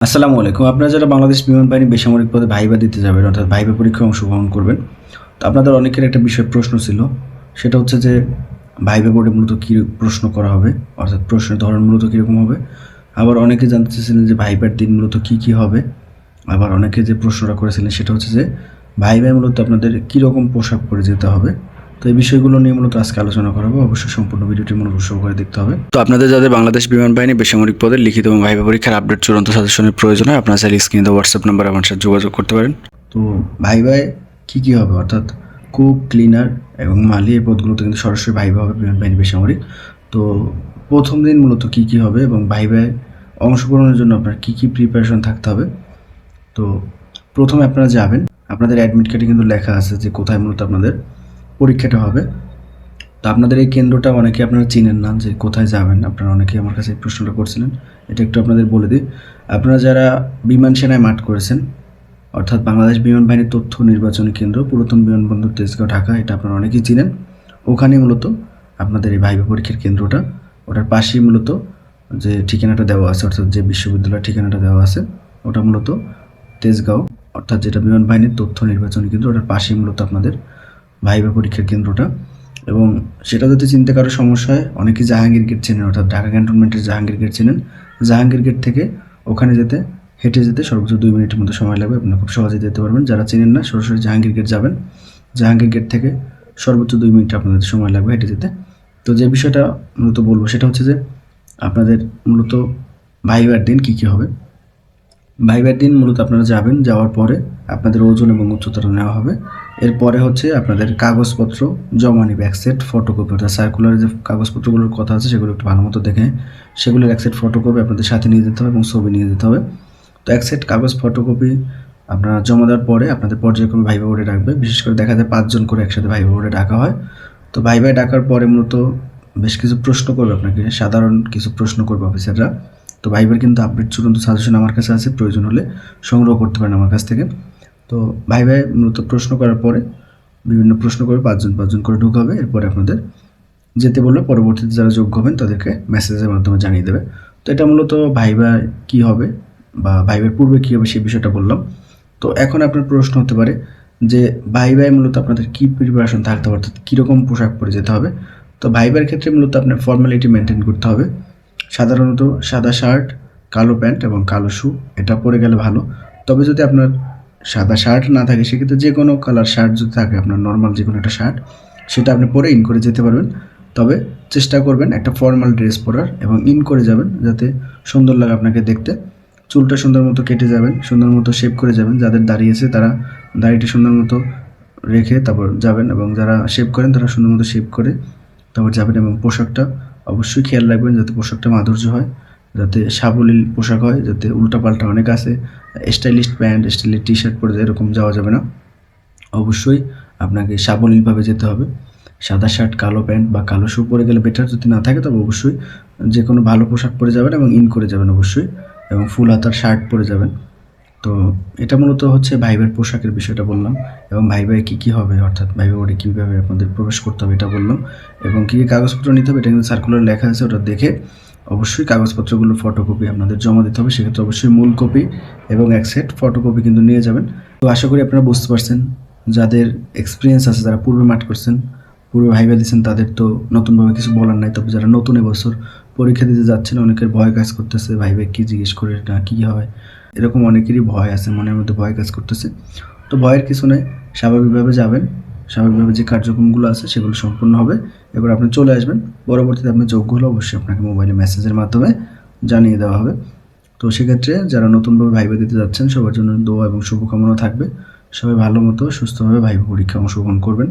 আসসালামু আলাইকুম। আপনারা যারা বাংলাদেশ বিমান বাহিনী বেসামরিক পদে ভাইবা দিতে যাবেন, অর্থাৎ ভাইবা পরীক্ষায় অংশগ্রহণ করবেন, তো আপনাদের অনেকের একটা বিষয় প্রশ্ন ছিল। সেটা হচ্ছে যে, ভাইবা বোর্ডে মূলত কী প্রশ্ন করা হবে? অর্থাৎ প্রশ্নের ধরন মূলত কীরকম হবে? আবার অনেকে জানতে চেয়েছিলেন যে, ভাইবার দিন মূলত কী কী হবে? আবার অনেকে যে প্রশ্নটা করেছিলেন সেটা হচ্ছে যে, ভাইবায় মূলত আপনাদের কীরকম পোশাক পরে যেতে হবে? তো এই বিষয়গুলো নিয়ে মূলত আজকে আলোচনা করা হবে অবশ্যই সম্পূর্ণ ভিডিওটি মূলত সহকারে দেখতে হবে। তো আপনাদের যাদের বাংলাদেশ বিমান বাহিনী বেসামরিক পদে লিখিত এবং ভাইবা পরীক্ষার আপডেট চূড়ান্ত সাজেশনের প্রয়োজন হয় আপনারা চাইলে স্ক্রিনে দেওয়া হোয়াটসঅ্যাপ নাম্বার আমার সাথে যোগাযোগ করতে পারেন। তো ভাইবায় কী কী হবে? অর্থাৎ কুক ক্লিনার এবং মালি এই পদগুলোতে কিন্তু সরাসরি ভাইবা হবে বিমান বাহিনী বেসামরিক। তো প্রথম দিন মূলত কী কী হবে এবং ভাইবায় অংশগ্রহণের জন্য আপনার কী কী প্রিপারেশন থাকতে হবে? তো প্রথমে আপনারা যাবেন। আপনাদের অ্যাডমিট কার্ডে কিন্তু লেখা আছে যে কোথায় মূলত আপনাদের পরীক্ষাটা হবে। তো আপনাদের এই কেন্দ্রটা অনেকে আপনারা চিনেন না যে কোথায় যাবেন। আপনারা অনেকে আমার কাছে প্রশ্নটা করছিলেন। এটা একটু আপনাদের বলে দিই। আপনারা যারা বিমান সেনায় মাঠ করেছেন, অর্থাৎ বাংলাদেশ বিমান বাহিনীর তথ্য নির্বাচনী কেন্দ্র, পুরাতন বিমানবন্দর তেজগাঁও, ঢাকা, এটা আপনারা অনেকেই চিনেন। ওখানে মূলত আপনাদের এই ভাইবা পরীক্ষার কেন্দ্রটা, ওটার পাশেই মূলত যে ঠিকানাটা দেওয়া আছে, অর্থাৎ যে বিশ্ববিদ্যালয়ের ঠিকানাটা দেওয়া আছে, ওটা মূলত তেজগাঁও, অর্থাৎ যেটা বিমান বাহিনীর তথ্য নির্বাচনী কেন্দ্র, ওটার পাশেই মূলত আপনাদের ভাইবা পরীক্ষার কেন্দ্রটা। এবং সেটা যদি চিনতে কারও সমস্যা হয় অনেকেই জাহাঙ্গীর গেট চেনেন, অর্থাৎ ঢাকা ক্যান্টনমেন্টের জাহাঙ্গীর গেট চেনেন। জাহাঙ্গীর গেট থেকে ওখানে যেতে, হেঁটে যেতে সর্বোচ্চ দুই মিনিটের মতো সময় লাগবে। আপনি খুব সহজেই যেতে পারবেন। যারা চেনেন না, সরাসরি জাহাঙ্গীর গেট যাবেন। জাহাঙ্গীর গেট থেকে সর্বোচ্চ দুই মিনিট আপনাদের সময় লাগবে হেঁটে যেতে। তো যে বিষয়টা মূলত বলব, সেটা হচ্ছে যে আপনাদের মূলত ভাইবার দিন কী কী হবে? ভাইবার দিন মূলত আপনারা যাবেন, যাওয়ার পরে আপনাদের ওজন এবং উচ্চতাটা নেওয়া হবে। এরপরে হচ্ছে আপনাদের কাগজপত্র, জমা নিবে এক সেট ফটোকপি অর্থাৎ সার্কুলার যে কাগজপত্রগুলোর কথা আছে সেগুলো একটু ভালো মতো দেখে সেগুলোর এক সেট ফটোকপি আপনাদের সাথে নিয়ে যেতে হবে এবং ছবি নিয়ে যেতে হবে। তো এক সেট কাগজ ফটোকপি আপনারা জমা দেওয়ার পরে আপনাদের পর্যায়ক্রমে ভাইবা বোর্ডে ডাকবে বিশেষ করে দেখা যায় পাঁচজন করে একসাথে ভাইবা বোর্ডে ডাকা হয়। তো ভাইবাই ডাকার পরে মূলত বেশ কিছু প্রশ্ন করবে আপনাকে, সাধারণ কিছু প্রশ্ন করবে অফিসাররা তো ভাইবার কিন্তু আপডেট চূড়ান্ত সাজেশন আমার কাছে আছে, প্রয়োজন হলে সংগ্রহ করতে পারেন আমার কাছ থেকে। তো ভাই ভাই মূলত প্রশ্ন করার পরে বিভিন্ন প্রশ্ন করে পাঁচজন পাঁচজন করে ঢুকাবে এরপরে আপনাদের যেতে বললে পরবর্তীতে যারা যোগ্য হবেন তাদেরকে মেসেজের মাধ্যমে জানিয়ে দেবে। তো এটা মূলত ভাইবা কি হবে বা ভাইবার পূর্বে কী হবে সেই বিষয়টা বললাম। তো এখন আপনার প্রশ্ন হতে পারে যে ভাইবাই মূলত আপনাদের কী প্রিপারেশন থাকতে হবে? অর্থাৎ কীরকম পোশাক পরে যেতে হবে? তো ভাইবার ক্ষেত্রে মূলত আপনার ফর্মালিটি মেনটেন করতে হবে। সাধারণত সাদা শার্ট, কালো প্যান্ট এবং কালো শু, এটা পরে গেলে ভালো। তবে যদি আপনার সাদা শার্ট না থাকে, সেক্ষেত্রে যে কোনো কালার শার্ট যদি থাকে, আপনার নর্মাল যে কোনো একটা শার্ট সেটা আপনি পরে ইন করে যেতে পারবেন। তবে চেষ্টা করবেন একটা ফর্মাল ড্রেস পরার এবং ইন করে যাবেন, যাতে সুন্দর লাগে আপনাকে দেখতে। চুলটা সুন্দর মতো কেটে যাবেন, সুন্দর মতো শেভ করে যাবেন। যাদের দাঁড়িয়েছে তারা দাড়িটি সুন্দর মতো রেখে তারপর যাবেন এবং যারা শেভ করেন, তারা সুন্দর মতো শেভ করে তারপর যাবেন এবং পোশাকটা অবশ্যই খেয়াল রাখবেন, যাতে পোশাকটা মাধুর্য হয়। যাতে সাবলীল পোশাক হয়, যাতে উল্টাপাল্টা অনেক আছে। Stylish pant stylish T shirt পরে এরকম যাওয়া যাবে না। অবশ্যই আপনাকে সাবলীলভাবে যেতে হবে। সাদা শার্ট কালো প্যান্ট বা কালো শু পরে গেলে বেটার যদি না থাকে, তবে অবশ্যই যে কোনো ভালো পোশাক পরে যাবেন এবং ইন করে যাবেন অবশ্যই এবং ফুল হাতার শার্ট পরে যাবেন। তো এটা মূলত হচ্ছে ভাইবের পোশাকের বিষয়টা বললাম এবং ভাই ভাই কী কী হবে, অর্থাৎ ভাই বোর্ডে কীভাবে আপনাদের প্রবেশ করতে হবে এটা বললাম এবং কী কী কাগজপত্র নিতে হবে, এটা কিন্তু সার্কুলার লেখা আছে, ওটা দেখে অবশ্যই কাগজপত্রগুলো ফটোকপি আপনাদের জমা দিতে হবে, সেক্ষেত্রে অবশ্যই মূল কপি এবং এক সেট ফটোকপি কিন্তু নিয়ে যাবেন। তো আশা করি আপনারা বুঝতে পারছেন, যাদের এক্সপিরিয়েন্স আছে, যারা পূর্বে মাঠ করছেন, পূর্বে ভাইবা দিয়েছেন, তাদের তো নতুনভাবে কিছু বলার নাই। তবে যারা নতুন এবছর পরীক্ষা দিতে যাচ্ছেন, অনেকের ভয় কাজ করতেছে, ভাইবে কী জিজ্ঞেস করে না কী হয়? এরকম অনেকেরই ভয় আছে, মনের মধ্যে ভয় কাজ করতেছে। তো ভয়ের কিছু নেই, স্বাভাবিকভাবে যাবেন। স্বাভাবিকভাবে যে কার্যক্রমগুলো আছে সেগুলো সম্পূর্ণ হবে। এবার আপনি চলে আসবেন। পরবর্তীতে আপনি যোগ্য হলে অবশ্যই আপনাকে মোবাইলে মেসেজের মাধ্যমে জানিয়ে দেওয়া হবে। তো সেক্ষেত্রে যারা নতুনভাবে ভাইবে দিতে যাচ্ছেন, সবার জন্য দোয়া এবং শুভকামনা থাকবে। সবাই ভালো মতো, সুস্থভাবে ভাইবা পরীক্ষা অংশগ্রহণ করবেন।